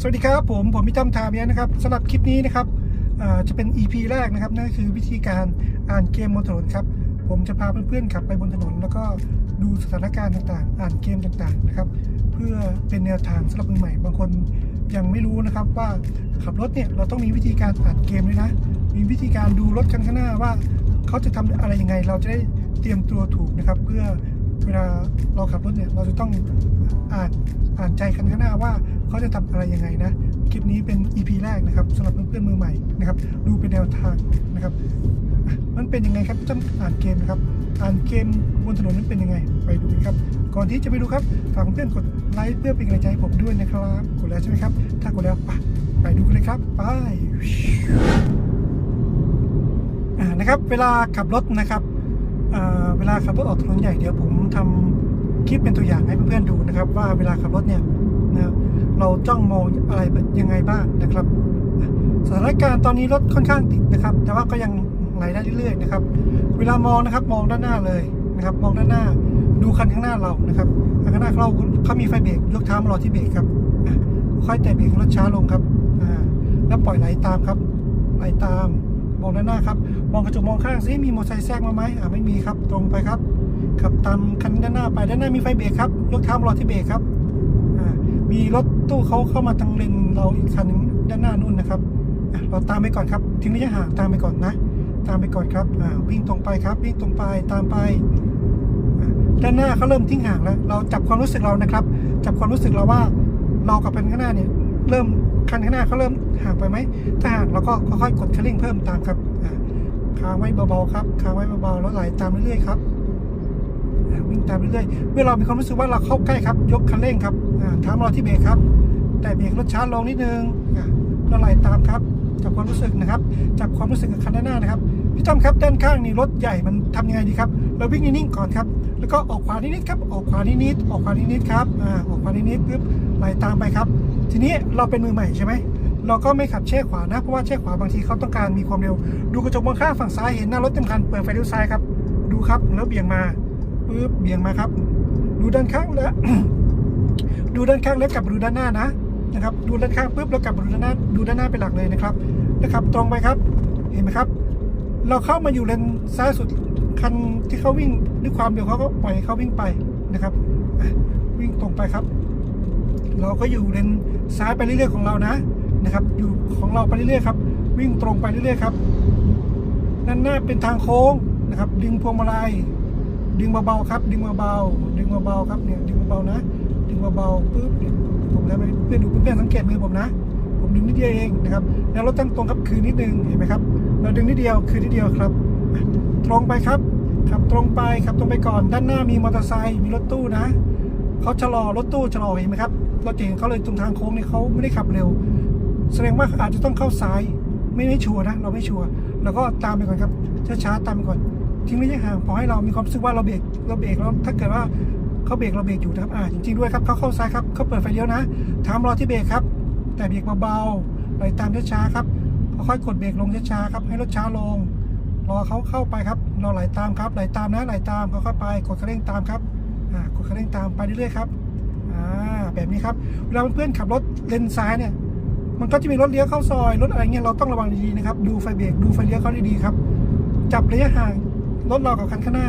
สวัสดีครับผมผมพิทัมทามีนะครับสำหรับคลิปนี้นะครับจะเป็น EP แรกนะครับนั่นคือวิธีการอ่านเกมบนถนนครับ ผมจะพาเพื่อนๆขับไปบนถนน แล้วก็ดูสถานการณ์ต่างๆ อ่านเกมต่างๆนะครับ เพื่อเป็นแนวทางสำหรับมือใหม่ บางคนยังไม่รู้นะครับว่าขับรถเนี่ยเราต้องมีวิธีการอ่านเกมด้วยนะ มีวิธีการดูรถคันข้างหน้าว่าเขาจะทำอะไรยังไง เราจะได้เตรียมตัวถูกนะครับ เพื่อเวลาเราขับรถเนี่ยเราจะต้องอ่านอ่านใจคันข้างหน้าว่า เขาจะทำอะไรยังไงนะ คลิปนี้เป็น EP แรกนะครับสำหรับเพื่อนๆมือใหม่นะครับ ดูเป็นแนวทางนะครับ มันเป็นยังไงครับต้องอ่านเกมนะครับ อ่านเกมบนถนนนั้นเป็นยังไง ไปดูกันครับ ก่อนที่จะไปดูครับ ฝากเพื่อนกดไลค์เพื่อเป็นกำลังใจให้ผมด้วยนะครับ กดแล้วใช่ไหมครับ ถ้ากดแล้วไปไปดูกันเลยครับ ไปอ่านะครับเวลาขับรถนะครับอ่าเวลาขับรถออกถนนใหญ่เดี๋ยวผมทำคลิปเป็นตัวอย่างให้เพื่อนๆดูนะครับ ว่าเวลาขับรถเนี่ยนะ เราจ้องมองอะไรยังไงบ้างนะครับ สถานการณ์ตอนนี้รถค่อนข้างติดนะครับ แต่ว่าก็ยังไหลได้เรื่อยๆนะครับ เวลามองนะครับมองด้านหน้าเลยนะครับ มองด้านหน้า ดูคันข้างหน้าเรานะครับคันข้างหน้าเราเขามีไฟเบรกยกเท้ามารอที่เบรกครับค่อยแตะเบรกรถช้าลงครับแล้วปล่อยไหลตามครับไหลตามมองด้านหน้าครับ มองกระจกมองข้างซิมีมอเตอร์ไซค์แทรกมาไหมอ่าไม่มีครับ ตรงไปครับขับตามคันด้านหน้าไปด้านหน้ามีไฟเบรกครับยกเท้ามารอที่เบรกครับ มีรถตู้เขาเข้ามาทางเลนเราอีกคันนึงด้านหน้านู่นนะครับเราตามไปก่อนครับ ทิ้งระยะห่างตามไปก่อนนะ ตามไปก่อนครับวิ่งตรงไปครับ วิ่งตรงไปตามไปด้านหน้าเขาเริ่มทิ้งห่างแล้ว เราจับความรู้สึกเรานะครับ จับความรู้สึกเราว่าเรากับคันข้างหน้าเนี่ยเริ่มคันข้างหน้าเขาเริ่มห่างไปไหมถ้าห่างเราก็ค่อยๆกดคันเร่งเพิ่มตามครับค้างไว้เบาๆครับค้างไว้เบาๆแล้วไหลตามเรื่อยๆครับวิ่งตามเรื่อยๆเมื่อเรามีความรู้สึกว่าเราเข้าใกล้ครับ ยกคันเร่งครับ เท้ามารอที่เบรกครับ แต่เบรกรถช้าลงนิดนึงอ่าแล้วไหลตามครับจับความรู้สึกนะครับจับความรู้สึกกับคันด้านหน้านะครับพี่ต้อมครับด้านข้างนี่รถใหญ่มันทำยังไงดีครับเราวิ่งนิ่งๆก่อนครับ แล้วก็ออกขวานิดๆครับ ออกขวานิดๆออกขวานิดๆครับอ่าออกขวานิดๆปุ๊บไหลตามไปครับ ทีนี้เราเป็นมือใหม่ใช่ไหมเราก็ไม่ขับแช่ขวานะเพราะว่าแช่ขวาบางทีเขาต้องการมีความเร็ว ดูกระจกมองข้างฝั่งซ้ายเห็นหน้ารถเต็มคันเปิดไฟเลี้ยวซ้ายครับ ดูครับแล้วเบี่ยงมาปุ๊บเบี่ยงมาครับ ดูด้านข้างแล้ว ดูด้านข้างแล้วกลับมาดูด้านหน้านะนะครับ ดูด้านข้างปุ๊บแล้วกลับมาดูด้านหน้าดูด้านหน้าเป็นหลักเลยนะครับนะครับ ตรงไปครับเห็นไหมครับ เราเข้ามาอยู่เลนซ้ายสุดคันที่เขาวิ่งด้วยความเร็วเขาก็ปล่อยเขาวิ่งไปนะครับ วิ่งตรงไปครับ เราก็อยู่เลนซ้ายไปเรื่อยๆของเรานะนะครับ อยู่ของเราไปเรื่อยๆครับ วิ่งตรงไปเรื่อยๆครับด้านหน้าเป็นทางโค้งนะครับ ดึงพวงมาลัยดึงเบาๆครับ ดึงเบาๆดึงเบาๆครับเนี่ยดึงเบาๆนะ ดึงเบาๆปุ๊บผมแล้วเพื่อนดูเพื่อนสังเกตมือผมนะ ผมดึงนิดเดียวเองนะครับแล้วรถตั้งตรงครับคือนิดนึงเห็นไหมครับ เราดึงนิดเดียวคือนิดเดียวครับ ตรงไปครับขับตรงไปขับตรงไปก่อนด้านหน้ามีมอเตอร์ไซค์มีรถตู้นะเขาชะลอรถตู้ชะลอเห็นไหมครับรถเก่งเขาเลยตรงทางโค้งนี่เขาไม่ได้ขับเร็ว แสดงว่าอาจจะต้องเข้าซ้ายไม่ไม่ชัวร์นะ เราไม่ชัวร์เราก็ตามไปก่อนครับช้าๆตามไปก่อนทิ้งระยะห่างพอให้เรามีความรู้สึกว่าเราเบรกเราเบรกแล้วถ้าเกิดว่า เขาเบรกเราเบรกอยู่นะครับอ่าจริงๆด้วยครับเขาเข้าซ้ายครับเขาเปิดไฟเลี้ยวนะถามรอที่เบรกครับ แต่เบรกเบาๆไหลตามช้าๆครับค่อยๆกดเบรกลงช้าๆครับให้รถช้าลง รอเขาเข้าไปครับเราไหลตามครับไหลตามนะไหลตามเขาเข้าไปกดคันเร่งตามครับอ่ากดคันเร่งตามไปเรื่อยๆครับอ่าแบบนี้ครับเวลาเพื่อนขับรถเลนซ้ายเนี่ยมันก็จะมีรถเลี้ยวเข้าซอยรถอะไรเงี้ยเราต้องระวังดีๆนะครับ ดูไฟเบรกดูไฟเลี้ยวเขาดีๆครับ จับระยะห่างรถเรากับคันข้างหน้า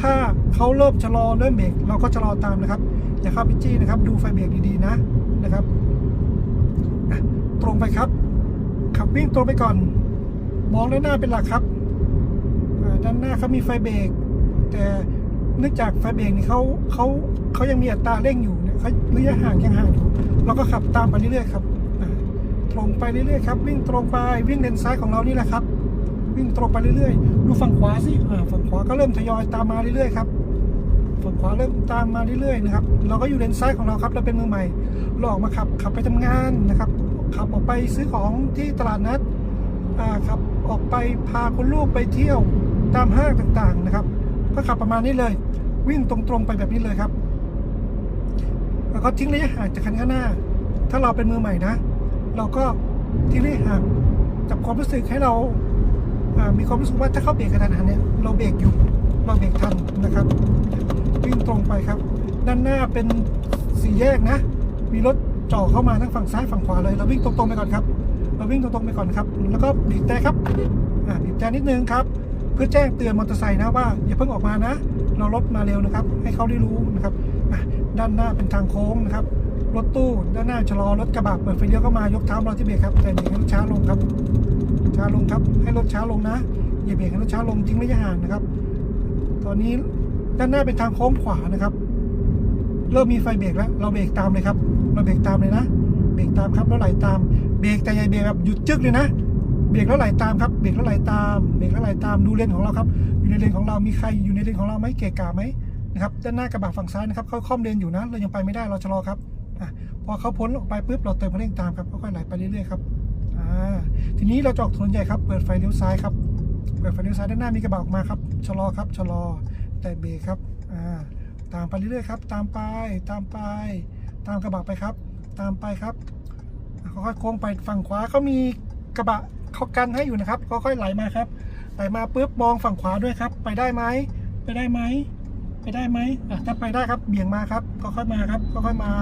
ถ้าเขาเริ่มชะลอเริ่มเบรกเราก็ชะลอตามนะครับ อย่าเข้าไปจี้นะครับ ดูไฟเบรกดีๆนะนะครับตรงไปครับ ขับวิ่งตรงไปก่อน มองด้านหน้าเป็นหลักครับด้านหน้าเขามีไฟเบรกแต่เนื่องจากไฟเบรกนี่เขาเขาเขายังมีอัตราเร่งอยู่เนี่ยเขาระยะห่างยังห่างอยู่เราก็ขับตามไปเรื่อยๆครับตรงไปเรื่อยๆครับ วิ่งตรงไปวิ่งเลนซ้ายของเรานี่แหละครับ วิ่งตรงไปเรื่อยๆ ดูฝั่งขวาสิฝั่งขวาก็เริ่มทยอยตามมาเรื่อยๆครับฝั่งขวาเริ่มตามมาเรื่อยๆนะครับ เราก็อยู่เลนซ้ายของเราครับ เราเป็นมือใหม่เราออกมาขับ ขับไปทำงานนะครับ ขับออกไปซื้อของที่ตลาดนัดขับออกไปพาคุณลูกไปเที่ยวตามห้างต่างๆนะครับ ก็ขับประมาณนี้เลย วิ่งตรงๆไปแบบนี้เลยครับ แล้วก็ทิ้งระยะห่างจากคันข้างหน้า ถ้าเราเป็นมือใหม่นะ เราก็ทิ้งระยะห่างจับความรู้สึกให้เรา มีความรู้สึกว่าถ้าเขาเบรกกระทันหันเนี่ยเราเบรกอยู่เราเบรกทันนะครับวิ่งตรงไปครับ ด้านหน้าเป็นสี่แยกนะ มีรถจ่อเข้ามาทั้งฝั่งซ้ายฝั่งขวาเลย เราวิ่งตรงๆไปก่อนครับ เราวิ่งตรงๆไปก่อนครับ แล้วก็บีบแต่ครับอ่าบีบแต่นิดนึงครับ เพื่อแจ้งเตือนมอเตอร์ไซค์นะว่าอย่าเพิ่งออกมานะ เรารถมาเร็วนะครับ ให้เขาได้รู้นะครับด้านหน้าเป็นทางโค้งนะครับ รถตู้ด้านหน้าชะลอรถกระบะเปิดไฟเลี้ยวเข้ามายกเท้าเรอที่เบรกครับแต่เบรกให้รถช้าลงครับ ช้าลงครับ ให้รถช้าลงนะอย่าเบรกให้รถช้าลงทิ้งระยะห่างนะครับ ตอนนี้ด้านหน้าเป็นทางโค้งขวานะครับ เริ่มมีไฟเบรกแล้ว เราเบรกตามเลยครับ เราเบรกตามเลยนะเบรกตามครับแล้วไหลตามเบรกแต่อย่าเบรกแบบหยุดจึ๊กเลยนะเบรกแล้วไหลตามครับเบรกแล้วไหลตามเบรกแล้วไหลตามดูเลนของเราครับ อยู่ในเลนของเรามีใครอยู่ในเลนของเราไหมเกะกะไหมนะครับด้านหน้ากระบะฝั่งซ้ายนะครับเขาค่อมเลนอยู่นะเรายังไปไม่ได้เราชะลอครับอพอเขาพ้นออกไปปุ๊บเราเติมคันเร่งตามครับค่อยๆไหลไปเรื่อยๆครับ ทีนี้เราจะออกถนนใหญ่ครับ เปิดไฟเลี้ยวซ้ายครับ เปิดไฟเลี้ยวซ้ายด้านหน้ามีกระบะออกมาครับ ชะลอครับ ชะลอ แต่เบรกครับ อ่า ตามไปเรื่อยๆครับ ตามไป ตามไป ตามกระบะไปครับ ตามไปครับค่อยๆโค้งไปฝั่งขวาเขามีกระบะเขากันให้อยู่นะครับ ค่อยๆไหลมาครับ ไหลมาปุ๊บมองฝั่งขวาด้วยครับ ไปได้ไหม ไปได้ไหม ไปได้ไหมอะถ้าไปได้ครับ เบี่ยงมาครับ ค่อยๆมาครับ ค่อยๆมา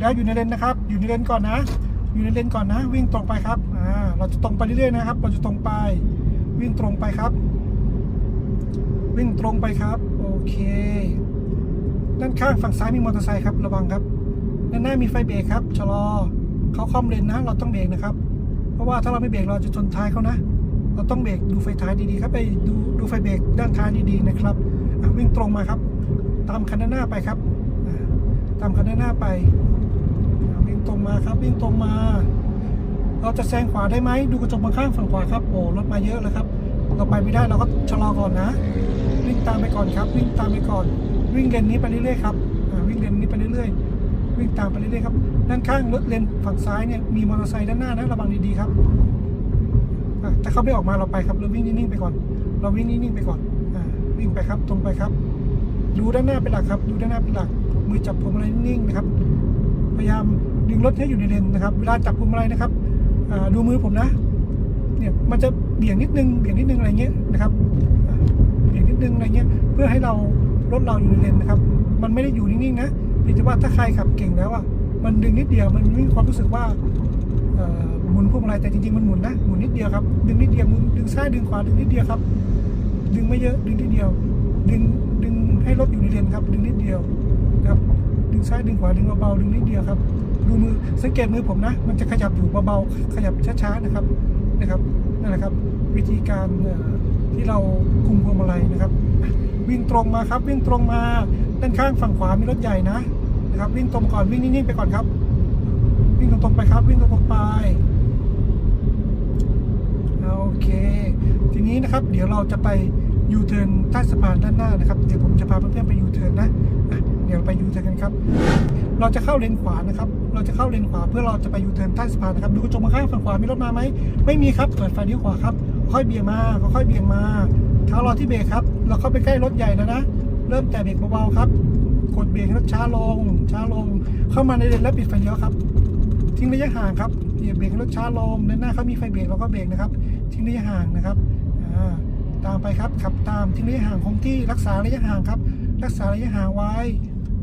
แล้วอยู่ในเลนนะครับ อยู่ในเลนก่อนนะ อยู่ในเลนก่อนนะ วิ่งตรงไปครับอ่าเราจะตรงไปเรื่อยๆนะครับ เราจะตรงไป วิ่งตรงไปครับ วิ่งตรงไปครับ โอเค ด้านข้างฝั่งซ้ายมีมอเตอร์ไซค์ครับระวังครับด้านหน้ามีไฟเบรกครับชะลอเขาคอมเลนนะ เราต้องเบรกนะครับ เพราะว่าถ้าเราไม่เบรกเราจะชนท้ายเขานะ เราต้องเบรกดูไฟท้ายดีๆครับไปดูดูไฟเบรกด้านท้ายดีๆนะครับอะวิ่งตรงมาครับ ตามคันด้านหน้าไปครับ ตามคันด้านหน้าไป งตรงมาครับ วิ่งตรงมา เราจะแซงขวาได้ไหมดูกระจกมองข้างฝั่งขวาครับโอ้รถมาเยอะเลยครับ เราไปไม่ได้เราก็ชะลอก่อนนะ วิ่งตามไปก่อนครับ วิ่งตามไปก่อน วิ่งเลนนี้ไปเรื่อยๆครับวิ่งเลนนี้ไปเรื่อยๆ วิ่งตามไปเรื่อยๆครับด้านข้างรถเลนฝั่งซ้ายเนี่ยมีมอเตอร์ไซค์ด้านหน้านะระวังดีๆครับอะถ้าเขาไม่ออกมาเราไปครับเราวิ่งนิ่งๆไปก่อน เราวิ่งนิ่งๆไปก่อนอวิ่งไปครับตรงไปครับดูด้านหน้าเป็นหลักครับ ดูด้านหน้าเป็นหลัก มือจับพวงมาลัยนิ่งๆนะครับ พยายาม ดึงรถให้อยู่ในเลนนะครับ เวลาจับพวงมาลัยนะครับดูมือผมนะ เนี่ยมันจะเบี่ยงนิดนึงเบี่ยงนิดนึงอะไรเงี้ยนะครับเบี่ยงนิดนึงอะไรเงี้ยเพื่อให้เรารถเราอยู่ในเลนนะครับ มันไม่ได้อยู่นิ่งๆนะเพียงแต่ว่าถ้าใครขับเก่งแล้วอะมันดึงนิดเดียวมันมีความรู้สึกว่าหมุนพวงมาลัยแต่จริงๆมันหมุนนะหมุนนิดเดียวครับดึงนิดเดียวดึงซ้ายดึงขวาดึงนิดเดียวครับ ดึงไม่เยอะดึงนิดเดียว ดึงดึงให้รถอยู่ในเลนครับ ดึงนิดเดียวนะครับ ดึงซ้ายดึงขวาดึงเบาๆดึงนิดเดียวครับ ดูมือสังเกตมือผมนะ มันจะขยับอยู่เบาๆขยับช้าๆนะครับนะครับนั่นแหละครับ วิธีการที่เราคุมพวงมาลัยนะครับ วิ่งตรงมาครับวิ่งตรงมาด้านข้างฝั่งขวามีรถใหญ่นะนะครับวิ่งตรงก่อนวิ่งนิ่งๆไปก่อนครับ วิ่งตรงๆไปครับ วิ่งตรงๆไปโอเค ทีนี้นะครับ เดี๋ยวเราจะไปยูเทิร์นใต้สะพานด้านหน้านะครับ เดี๋ยวผมจะพาเพื่อนๆไปยูเทิร์นนะ เดี๋ยวไปยูเทิร์นกันครับ เราจะเข้าเลนขวานะครับ เราจะเข้าเลนขวาเพื่อเราจะไปยูเทิร์นใต้สะพานนะครับ ดูกระจกมาข้างฝั่งขวามีรถมาไหม ไม่มีครับ เปิดไฟเลี้ยวขวาครับ ค่อยเบี่ยงมา ค่อยเบี่ยงมา เท้ารอที่เบรกครับ เราเข้าไปใกล้รถใหญ่แล้วนะ เริ่มแต่เบรกเบาๆครับ กดเบรกให้รถช้าลง ช้าลง เข้ามาในเลนแล้วปิดไฟเลี้ยวครับ ทิ้งระยะห่างครับเหยียบเบรกให้รถช้าลงด้านหน้าเขามีไฟเบรกเราก็เบรกนะครับ ทิ้งระยะห่างนะครับ ตามไปครับ ขับตามทิ้งระยะห่างคงที่รักษาระยะห่างครับ รักษาระยะห่างไว้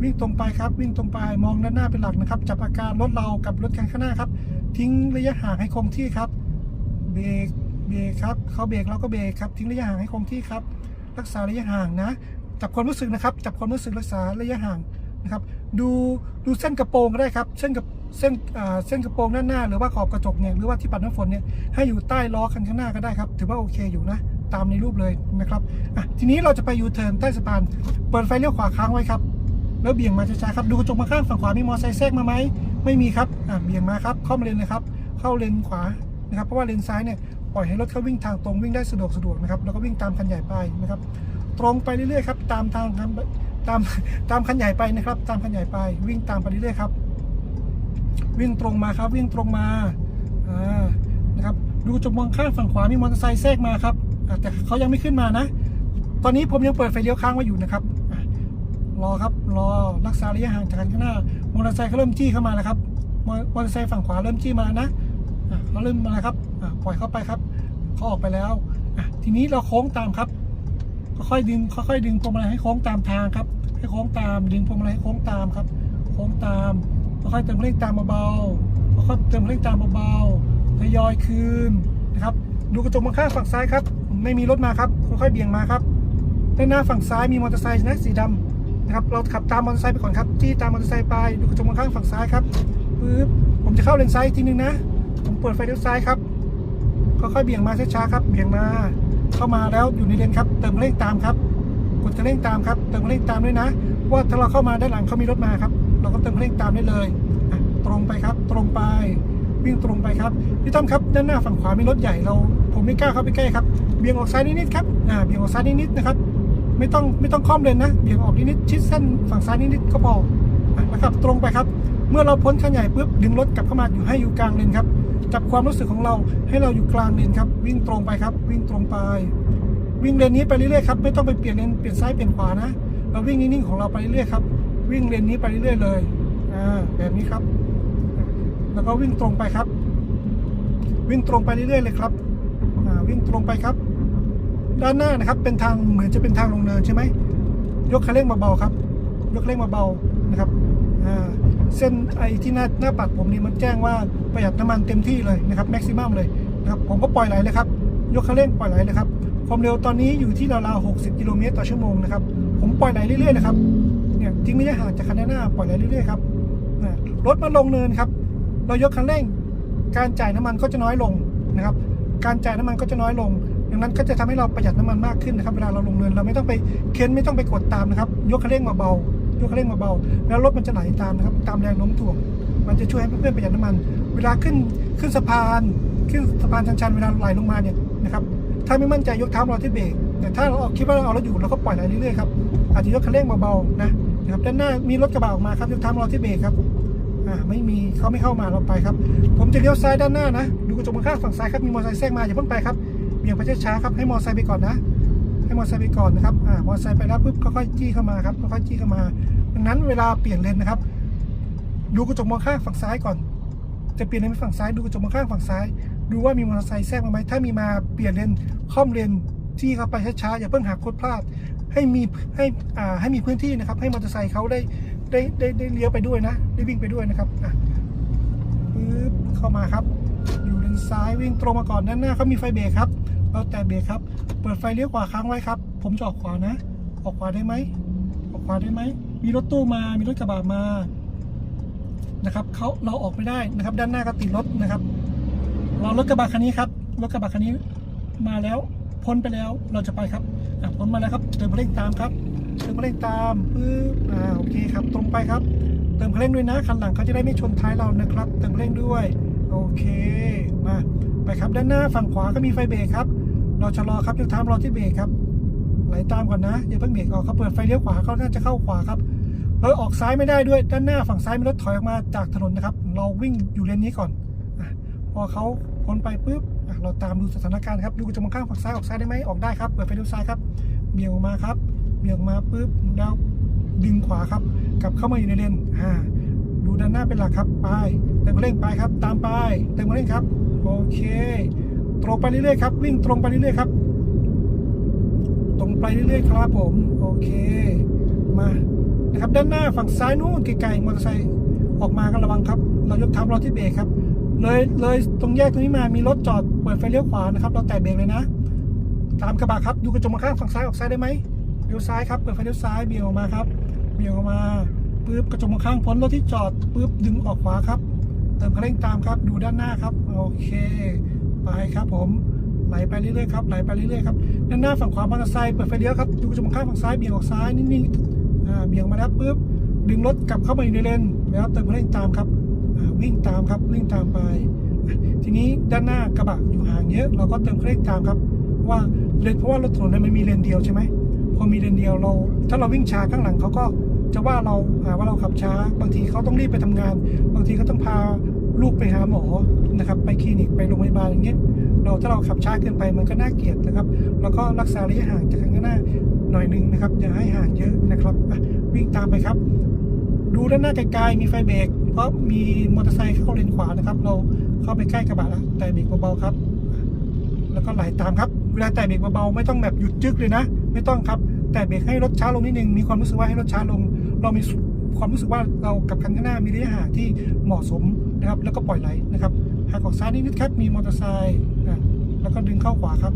วิ่งตรงไปครับ วิ่งตรงไปมองด้านหน้าเป็นหลักนะครับ จับอาการรถเรากับรถคันข้างหน้าครับ ทิ้งระยะห่างให้คงที่ครับเบรกเบรกครับเขาเบรกเราก็เบรกครับทิ้งระยะห่างให้คงที่ครับ รักษาระยะห่างนะจับความรู้สึกนะครับ จับความรู้สึกรักษาระยะห่างนะครับ ดูดูเส้นกระโปรงก็ได้ครับ เส้นกับเส้นอ่าเส้นกระโปรงด้านหน้า หรือว่าขอบกระจกเนี่ยหรือว่าที่ปัดน้ำฝนเนี่ยให้อยู่ใต้ล้อคันข้างหน้าก็ได้ครับ ถือว่าโอเคอยู่นะตามในรูปเลยนะครับอะทีนี้เราจะไปยูเทิร์นใต้สะพาน เปิดไฟเลี้ยวขวาค้างไว้ครับ แล้วเบี่ยงมาช้าๆครับ ดูกระจกมาข้างฝั่งขวามีมอเตอร์ไซค์แทรกมาไหมไม่มีครับอะเบี่ยงมาครับเข้ามาเลนเลยครับ เข้าเลนขวานะครับเพราะว่าเลนซ้ายเนี่ยปล่อยให้รถเขาวิ่งทางตรงวิ่งได้สะดวกสะดวกนะครับแล้วก็วิ่งตามคันใหญ่ไปนะครับ ตรงไปเรื่อยๆครับตามทางตามตามคันใหญ่ไปนะครับ ตามคันใหญ่ไปวิ่งตามไปเรื่อยๆครับ วิ่งตรงมาครับ วิ่งตรงมาอ่านะครับดูกระจกมองข้างฝั่งขวามีมอเตอร์ไซค์แทรกมาครับแต่เขายังไม่ขึ้นมานะ ตอนนี้ผมยังเปิดไฟเลี้ยวค้างไว้อยู่นะครับ รอครับรอรักษาระยะห่างจากกันข้างหน้ามอเตอร์ไซค์เขาเริ่มจี้เข้ามาแล้วครับมอเตอร์ไซค์ฝั่งขวาเริ่มจี้มานะเขาเริ่มมาแล้วครับปล่อยเข้าไปครับเขาออกไปแล้วทีนี้เราโค้งตามครับค่อยดึงค่อยๆดึงพวงมาลัยให้โค้งตามทางครับ ให้โค้งตามดึงพวงมาลัยให้โค้งตามครับ โค้งตามค่อยเติมเร่งตามเบาๆค่อยเติมเร่งตามเบาๆทยอยคืนนะครับ ดูกระจกมองข้างฝั่งซ้ายครับ ไม่มีรถมาครับค่อยๆเบี่ยงมาครับด้านหน้าฝั่งซ้ายมีมอเตอร์ไซค์นะสีดำ นะครับ เราขับตามมอเตอร์ไซค์ไปก่อนครับจี้ตามมอเตอร์ไซค์ไปดูกระจกมองข้างฝั่งซ้ายครับปึ๊บผมจะเข้าเลนซ้ายอีกทีนึงนะ ผมเปิดไฟเลี้ยวซ้ายครับค่อยๆเบี่ยงมาช้าๆครับเบี่ยงมาเข้ามาแล้วอยู่ในเลนครับ เติมเร่งตามครับกดเร่งตามครับ เติมเร่งตามด้วยนะ ว่าถ้าเราเข้ามาด้านหลังเขามีรถมาครับ เราก็เติมเร่งตามได้เลยตรงไปครับ ตรงไปวิ่งตรงไปครับพี่ต้อมครับด้านหน้าฝั่งขวามีรถใหญ่เรา ผมไม่กล้าเข้าไปใกล้ครับเบี่ยงออกซ้ายนิดๆครับอ่าเบี่ยงออกซ้ายนิดๆนะครับ ไม่ต้องไม่ต้องคล่อมเลนนะเบี่ยงออกนิดๆชิดเส้นฝั่งซ้ายนิดๆก็พอนะครับตรงไปครับ เมื่อเราพ้นคันใหญ่ปุ๊บดึงรถกลับเข้ามาอยู่ให้อยู่กลางเลนครับจับความรู้สึกของเราให้เราอยู่กลางเลนครับวิ่งตรงไปครับ วิ่งตรงไป วิ่งเลนนี้ไปเรื่อยๆครับไม่ต้องไปเปลี่ยนเลนเปลี่ยนซ้ายเปลี่ยนขวานะ เราวิ่งนิ่งๆของเราไปเรื่อยๆครับวิ่งเลนนี้ไปเรื่อยๆเลยอ่าแบบนี้ครับ แล้วก็วิ่งตรงไปครับ วิ่งตรงไปเรื่อยๆเลยครับอ่าวิ่งตรงไปครับ ด้านหน้านะครับเป็นทางเหมือนจะเป็นทางลงเนินใช่ไหมยกคันเร่งมาเบาครับ ยกเร่งมาเบานะครับเส้นไอที่หน้าหน้าปัดผมนี่มันแจ้งว่าประหยัดน้ำมันเต็มที่เลยนะครับแม็กซิมัมเลยนะครับผมก็ปล่อยไหลเลยครับยกคันเร่งปล่อยไหลเลยครับความเร็วตอนนี้อยู่ที่ราวๆ60 กิโลเมตรต่อชั่วโมงนะครับผมปล่อยไหลเรื่อยๆนะครับเนี่ยทิ้งระยะห่างจากคันหน้าปล่อยไหลเรื่อยๆครับรถมาลงเนินครับ เรายกคันเร่ง การจ่ายน้ำมันก็จะน้อยลงนะครับ การจ่ายน้ำมันก็จะน้อยลง ดังนั้นก็จะทำให้เราประหยัดน้ำมันมากขึ้นนะครับเวลาเราลงเนินเราไม่ต้องไปเค้นไม่ต้องไปกดตามนะครับ ยกคันเร่งมาเบายกคันเร่งมาเบาแล้วรถมันจะไหลตามนะครับตามแรงโน้มถ่วง มันจะช่วยให้เพื่อนๆประหยัดน้ำมัน เวลาขึ้นขึ้นสะพาน ขึ้นสะพานชันๆเวลาไหลลงมาเนี่ยนะครับถ้าไม่มั่นใจยกเท้ารอที่เบรกแต่ถ้าเราคิดว่าเราเอารถอยู่เราก็ปล่อยไหลเรื่อยๆครับอาจจะยกคันเร่งเบาๆนะนะครับด้านหน้ามีรถกระบะออกมาครับยกเท้ารอที่เบรกครับอ่าไม่มีเขาไม่เข้ามาเราไปครับ ผมจะเลี้ยวซ้ายด้านหน้านะ ดูกระจกมองข้างฝั่งซ้ายครับมีมอเตอร์ไซค์แทรกมาอย่าเพิ่งไปครับ บี่ยงไปช้าๆครับให้มอเตอร์ไซค์ไปก่อนนะ ให้มอเตอร์ไซค์ไปก่อนนะครับอ่ามอเตอร์ไซค์ไปแล้วปุ๊บค่อยๆจี้เข้ามาครับค่อยๆจี้เข้ามา ดังนั้นเวลาเปลี่ยนเลนนะครับ ดูกระจกมองข้างฝั่งซ้ายก่อน จะเปลี่ยนเลนไปฝั่งซ้ายดูกระจกมองข้างฝั่งซ้าย ดูว่ามีมอเตอร์ไซค์แทรกมาไหมถ้ามีมาเปลี่ยนเลนค่อมเลนจี้เข้าไปช้าๆอย่าเพิ่งหักโคตรพลาด ให้มีให้อ่าให้มีพื้นที่นะครับ ให้มอเตอร์ไซค์เขาได้ได้ได้ได้เลี้ยวไปด้วยนะ ได้วิ่งไปด้วยนะครับอะปึ๊บเข้ามาครับ อยู่เลนซ้ายวิ่งตรงมาก่อนด้านหน้าเขามีไฟเบรกครับ เราแตะเบรกครับ เปิดไฟเลี้ยวขวาค้างไว้ครับ ผมจะออกขวานะ ออกขวาได้ไหม ออกขวาได้ไหม มีรถตู้มา มีรถกระบะมา นะครับเขาเราออกไม่ได้นะครับ ด้านหน้าก็ติดรถนะครับ เรารถกระบะคันนี้ครับ รถกระบะคันนี้มาแล้ว พ้นไปแล้ว เราจะไปครับพ้นมาแล้วครับ เติมเร่งตามครับ เติมเร่งตามปึ๊บอ่า โอเคครับ ตรงไปครับ เติมเร่งด้วยนะ คันหลังเขาจะได้ไม่ชนท้ายเรานะครับ เติมเร่งด้วย โอเค มา ไปครับ ด้านหน้าฝั่งขวาก็มีไฟเบรกครับ เราชะลอครับยกเท้ารอที่เบรกครับไหลตามก่อนนะอย่าเพิ่งเบรกออกเขาเปิดไฟเลี้ยวขวาเขาน่าจะเข้าขวาครับเราออกซ้ายไม่ได้ด้วยด้านหน้าฝั่งซ้ายมีรถถอยออกมาจากถนนนะครับ เราวิ่งอยู่เลนนี้ก่อนอพอเขาพ้นไปปุ๊บเราตามดูสถานการณ์ครับดูกระจกมองข้างฝั่งซ้ายออกซ้ายได้ไหมออกได้ครับเปิดไฟเลี้ยวซ้ายครับเบี่ยงออกมาครับเบี่ยงมาปุ๊บแล้วดึงขวาครับ กลับเข้ามาอยู่ในเลนอ่าดูด้านหน้าเป็นหลักครับ ไปเติมเร่งไปครับ ตามไปเติมเร่งครับ โอเค ตรงไปเรื่อยๆครับ วิ่งตรงไปเรื่อยๆครับ ตรงไปเรื่อยๆครับผม โอเค มานะครับ ด้านหน้าฝั่งซ้ายนู้นไกลๆมอเตอร์ไซค์ออกมาก็ระวังครับ เรายกเท้ารอที่เบรกครับ เลยเลยตรงแยกตรงนี้มามีรถจอดเปิดไฟเลี้ยวขวานะครับ เราแตะเบรกเลยนะ ตามกระบะครับ ดูกระจกมองข้างฝั่งซ้ายออกซ้ายได้ไหมเลี้ยวซ้ายครับเปิดไฟเลี้ยวซ้ายเบี่ยงออกมาครับเบี่ยงออกมาปึ๊บกระจกมองข้างพ้นรถที่จอดปึ๊บดึงออกขวาครับ เติมคันเร่งตามครับ ดูด้านหน้าครับ โอเค ไปครับผมไหลไปเรื่อยๆครับไหลไปเรื่อยๆครับด้านหน้าฝั่งขวามอเตอร์ไซค์เปิดไฟเลี้ยวครับดูกระจกมข้างฝั่งซ้ายเบี่ยงออกซ้ายนิ่งๆเบี่ยงมาแล้วปึ๊บดึงรถกลับเข้ามาอยู่ในเลนแล้วเติมคันเร่งตามครับวิ่งตามครับวิ่งตามไป ทีนี้ด้านหน้ากระบะอยู่ห่างเยอะเราก็เติมคันเร่งตามครับ ว่าเลนเพราะว่ารถถนนนี่ยมันมีเลนเดียวใช่ไหมพอมีเลนเดียวเรา ถ้าเราวิ่งช้าข้างหลังเขาก็จะว่าเราหาว่าเราขับช้า บางทีเขาต้องรีบไปทำงาน บางทีเขาต้องพา ลูกไปหาหมอนะครับ ไปคลินิกไปโรงพยาบาลอย่างเงี้ยเราถ้าเราขับช้าเกินไปมันก็น่าเกลียดนะครับ แล้วก็รักษาระยะห่างจากข้างหน้าหน่อยหนึงนะครับอย่าให้ห่างเยอะนะครับวิ่งตามไปครับ ดูด้านหน้าไกลๆมีไฟเบรกเพราะมีมอเตอร์ไซค์เข้าเลนขวานะครับ เราเข้าไปใกล้กระบะแล้วแต่เบรกเบาๆครับ แล้วก็ไหลตามครับ เวลาแตะเบรกเบาๆไม่ต้องแบบหยุดจึกเลยนะ ไม่ต้องครับ แต่เบรกให้รถช้าลงนิดนึงมีความรู้สึกว่าให้รถช้าลง เรามี ความรู้สึกว่าเรากับคันข้างหน้ามีระยะห่างที่เหมาะสมนะครับ แล้วก็ปล่อยไหลนะครับหากออกซ้ายนิดๆครับ มีมอเตอร์ไซค์อะแล้วก็ดึงเข้าขวาครับ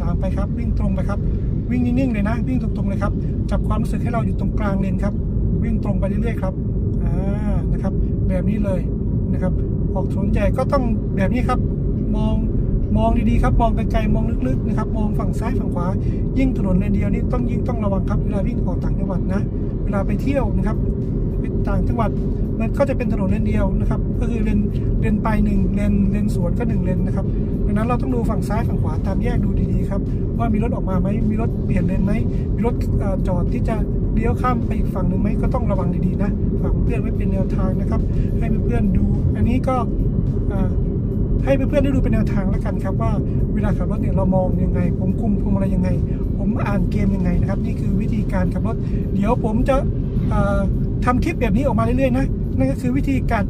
ตามไปครับ วิ่งตรงไปครับ วิ่งนิ่งๆเลยนะ วิ่งตรงๆเลยครับ จับความรู้สึกให้เราอยู่ตรงกลางเลนครับ วิ่งตรงไปเรื่อยๆครับอ่านะครับ แบบนี้เลยนะครับ ออกถนนใหญ่ก็ต้องแบบนี้ครับ มองมองดีๆครับ มองไกลๆ มองลึกๆนะครับ มองฝั่งซ้ายฝั่งขวา ยิ่งถนนเลนเดียวนี่ต้องยิ่งต้องระวังครับ เวลาวิ่งออกต่างจังหวัดนะ เวลาไปเที่ยวนะครับไปต่างจังหวัดมันก็จะเป็นถนนเลนเดียวนะครับ ก็คือเลนเลนไปหนึ่งเลนเลนสวนก็หนึ่งเลนนะครับดังนั้นเราต้องดูฝั่งซ้ายฝั่งขวาตามแยกดูดีๆครับว่ามีรถออกมาไหมมีรถเปลี่ยนเลนไหมมีรถอจอดที่จะเลี้ยวข้ามไปอีกฝั่งหนึ่งไหมก็ต้องระวังดีๆนะฝากเพื่อนไว้เป็นแนวทางนะครับ ให้เพื่อนๆดู อันนี้ก็ ให้เพื่อนๆได้ดูเป็นแนวทางแล้วกันครับว่าเวลาขับรถเนี่ยเรามองยังไง ผมคุมพวงมาลัยยังไง ผมอ่านเกมยังไงนะครับ นี่คือวิธีการขับรถ เดี๋ยวผมจะอ่าทำคลิปแบบนี้ออกมาเรื่อยๆนะนั่นก็คือวิธีการ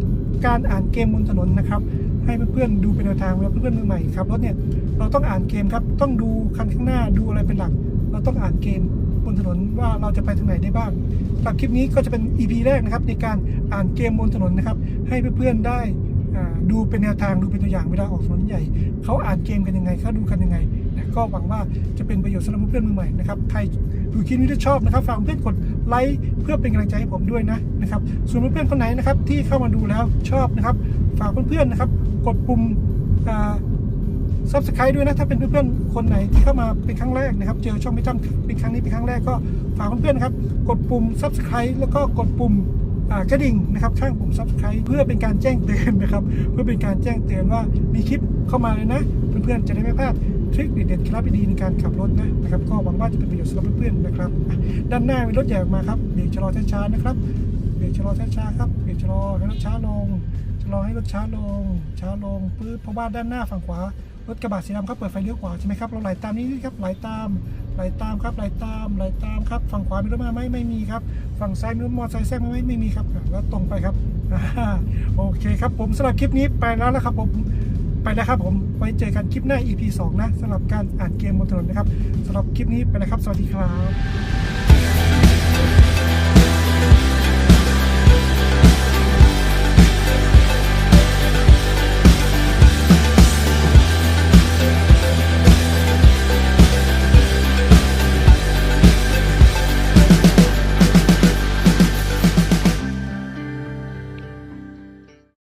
การอ่านเกมบนถนนนะครับ ให้เพื่อนๆดูเป็นแนวทางแล้วเพื่อนๆมือใหม่ขับรถเนี่ยเราต้องอ่านเกมครับ ต้องดูคันข้างหน้าดูอะไรเป็นหลัก เราต้องอ่านเกมบนถนนว่าเราจะไปทางไหนได้บ้างสำหรับคลิปนี้ก็จะเป็น EP แรกนะครับในการอ่านเกมบนถนนนะครับ ให้เพื่อนๆได้ ดูเป็นแนวทางดูเป็นตัวอย่างเวลาออกถนนใหญ่ เขาอ่านเกมกันยังไงเขาดูกันยังไงนะก็หวังว่าจะเป็นประโยชน์สำหรับเพื่อนๆมือใหม่นะครับใครดูคลิปนี้ถ้าชอบนะครับฝากเพื่อนๆกดไลค์เพื่อเป็นกำลังใจให้ผมด้วยนะนะครับส่วนเพื่อนๆคนไหนนะครับที่เข้ามาดูแล้วชอบนะครับฝากเพื่อนๆนะครับกดปุ่มซับสไครต์ด้วยนะ ถ้าเป็นเพื่อนๆ คนไหนที่เข้ามาเป็นครั้งแรกนะครับ เจอช่องพี่ตั้มเป็นครั้งนี้เป็นครั้งแรกก็ฝากเพื่อนๆนะครับ กดปุ่มซับสไครต์แล้วก็กดปุ่มอ่า กระดิ่งนะครับข้างปุ่มซับสไครต์เพื่อเป็นการแจ้งเตือนนะครับ เพื่อเป็นการแจ้งเตือนว่ามีคลิปเข้ามาเลยนะ เพื่อนๆจะได้ไม่พลาดทริคเด็ดๆเคล็ดลับดีๆในการขับรถนะนะครับ ก็หวังว่าจะเป็นประโยชน์สำหรับเพื่อนๆนะครับ ด้านหน้ามีรถใหญ่ออกมาครับเบรกชะลอช้าๆนะครับเบรกชะลอช้าๆครับเบรกชะลอให้รถช้าลงชะลอให้รถช้าลงช้าลงปื๊บเพราะว่าด้านหน้าฝั่งขวารถกระบะสีดำครับเปิดไฟเลี้ยวขวาใช่ไหมครับเราไหลตามนี้นี่ครับไหลตาม ไหลตามครับไหลตามไหลตามครับ ฝั่งขวามีรถมาไหมไม่มีครับ ฝั่งซ้ายมีรถมอเตอร์ไซค์แทรกมาไหมไม่มีครับ แล้วตรงไปครับอโอเคครับผมสำหรับคลิปนี้ไปแล้วนะครับผมไปแล้วครับผมไว้เจอกันคลิปหน้า EP 2 นะสำหรับการอ่านเกมบนถนนนะครับสำหรับคลิปนี้ไปแล้วครับ สวัสดีครับ